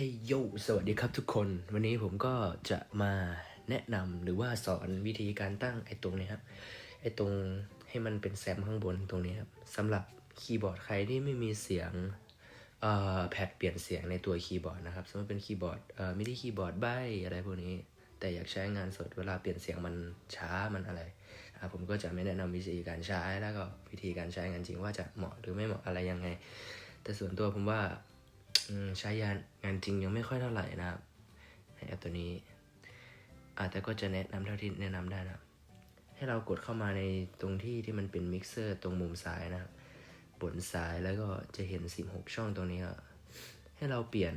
เฮ้ยโยสวัสดีครับทุกคน วันนี้ผมก็จะมาแนะนำหรือว่าสอนวิธีการตั้งไอ้ตรงนี้ครับ ไอ้ตรงให้มันเป็นแซมข้างบนตรงนี้ครับสำหรับคีย์บอร์ดใครที่ไม่มีเสียงแพดเปลี่ยนเสียงในตัวคีย์บอร์ดนะครับ สมมติเป็นคีย์บอร์ดเอ่อมิดิคีย์บอร์ดใบอะไรพวกนี้ แต่อยากใช้งานสดเวลาเปลี่ยนเสียงมันช้ามันอะไระผมก็จะไม่แนะนำวิธีการใช้แล้วก็วิธีการใช้งานจริงว่าจะเหมาะหรือไม่เหมาะอะไรยังไง แต่ส่วนตัวผมว่า ใช้ยานงานจริงยังไม่ค่อยเท่าไหร่นะครับไอแอปตัวนี้อาจจะก็จะแนะนำเท่าที่แนะนำได้นะครับให้เรากดเข้ามาในตรงที่ที่มันเป็นมิกเซอร์ตรงมุมซ้ายนะครับนซ้ายแล้วก็จะเห็น 16 ช่องตรงนี้ให้เราเปลี่ยน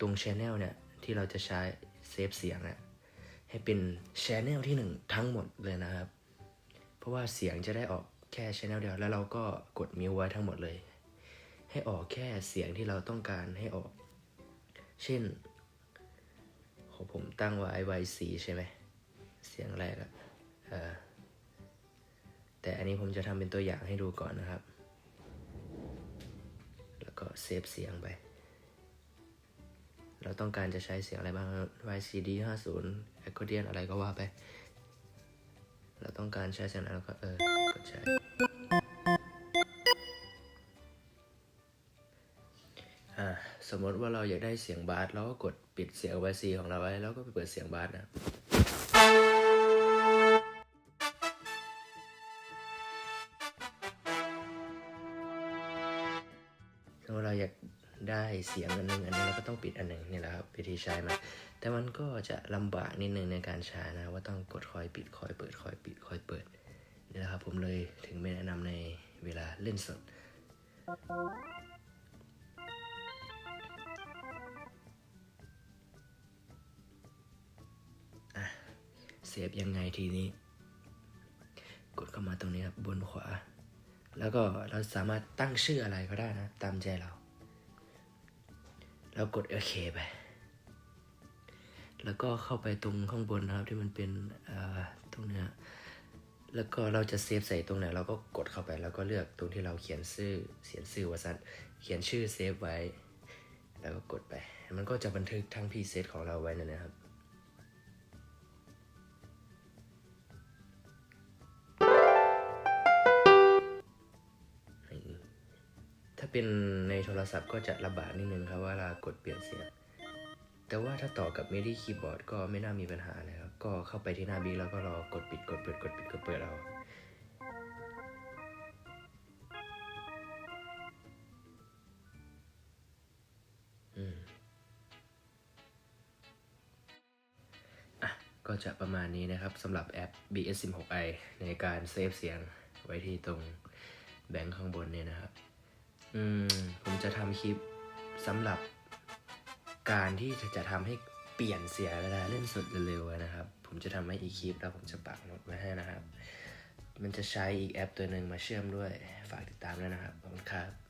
ตรงชแนลเนี่ย ที่เราจะใช้เซฟเสียงเนี่ยให้เป็นชแนลที่หนึ่งทั้งหมดเลยนะครับ เพราะว่าเสียงจะได้ออกแค่ชแนลเดียว แล้วเราก็กดมิวไว้ทั้งหมดเลย ให้ออกแค่เสียงที่เราต้องการให้ออก เช่นของผมตั้งไว้ YC ใช่ไหม เสียงแรกอะแต่อันนี้ผมจะทำเป็นตัวอย่างให้ดูก่อนนะครับ แล้วก็เซฟเสียงไป เราต้องการจะใช้เสียงอะไรบ้าง YCD 50 accordion อะไรก็ว่าไป เราต้องการใช้เสียงอะไรเราก็เออกดใช้ สมมติว่าเราอยากได้เสียงบาสเราก็กดปิดเสียง YC ของเราไว้ แล้วก็ไปเปิดเสียงบาสนะเราอยากได้เสียงอันหนึ่งอันนี้เราก็ต้องปิดอันหนึ่งนี่แหละครับวิธีใช้มันแต่มันก็จะลำบากนิดนึงในการใช้นะ ว่าต้องกดคอยปิดคอยเปิดคอยปิดคอยเปิดนี่แหละครับผมเลยถึงไม่แนะนำในเวลาเล่นสด ซฟยังไงทีนี้ กดเข้ามาตรงนี้ครับบนขวา แล้วก็เราสามารถตั้งชื่ออะไรก็ได้นะ ตามใจเรา แล้วกดโอเคไป แล้วก็เข้าไปตรงข้างบนนะครับที่มันเป็นตรงเนี้ยแล้วก็เราจะเซฟใส่ตรงไหนเราก็กดเข้าไปแล้วก็เลือกตรงที่เราเขียนชื่อเขียนชื่อว่าสั้นเขียนชื่อเซฟไว้ แล้วก็กดไป มันก็จะบันทึกทั้งพีเซตของเราไว้นะครับ เป็นในโทรศัพท์ก็จะลำบากนิดนึงครับว่าเวลากดเปลี่ยนเสียง แต่ว่าถ้าต่อกับ MIDI keyboard ก็ไม่น่ามีปัญหานะครับ ก็เข้าไปที่หน้าบิ๊กแล้วก็รอกดปิดกดเปิดกดปิดกดเปิดเอาอือก็จะประมาณนี้นะครับสำหรับแอป BS16i ในการเซฟเสียงไว้ที่ตรงแบงค์ข้างบนเนี่ยนะครับ อืมผมจะทำคลิปสำหรับการที่จะทำให้เปลี่ยนเสียเวลาเล่นสดเร็วๆนะครับ ผมจะทำให้อีกคลิปแล้วผมจะปักโน้ตไว้ให้นะครับ มันจะใช้อีกแอปตัวหนึ่งมาเชื่อมด้วย ฝากติดตามด้วยนะครับ ขอบคุณครับ